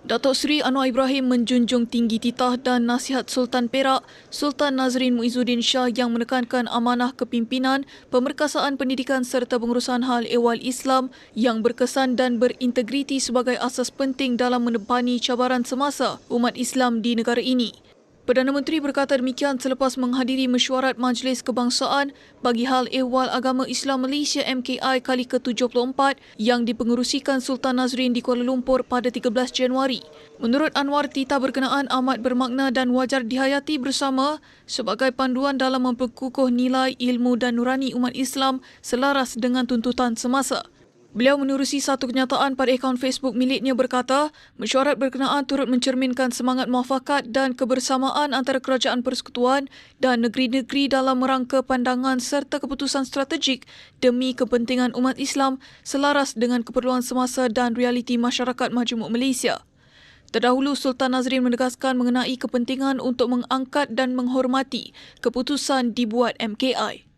Datuk Seri Anwar Ibrahim menjunjung tinggi titah dan nasihat Sultan Perak, Sultan Nazrin Muizuddin Shah yang menekankan amanah kepimpinan, pemerkasaan pendidikan serta pengurusan hal ehwal Islam yang berkesan dan berintegriti sebagai asas penting dalam menepani cabaran semasa umat Islam di negara ini. Perdana Menteri berkata demikian selepas menghadiri mesyuarat Majlis Kebangsaan bagi Hal Ehwal Agama Islam Malaysia MKI kali ke-74 yang dipengerusikan Sultan Nazrin di Kuala Lumpur pada 13 Januari. Menurut Anwar, titah berkenaan amat bermakna dan wajar dihayati bersama sebagai panduan dalam memperkukuh nilai ilmu dan nurani umat Islam selaras dengan tuntutan semasa. Beliau menerusi satu kenyataan pada akaun Facebook miliknya berkata, mesyuarat berkenaan turut mencerminkan semangat muafakat dan kebersamaan antara kerajaan persekutuan dan negeri-negeri dalam merangka pandangan serta keputusan strategik demi kepentingan umat Islam selaras dengan keperluan semasa dan realiti masyarakat majmuk Malaysia. Terdahulu Sultan Nazrin menegaskan mengenai kepentingan untuk mengangkat dan menghormati keputusan dibuat MKI.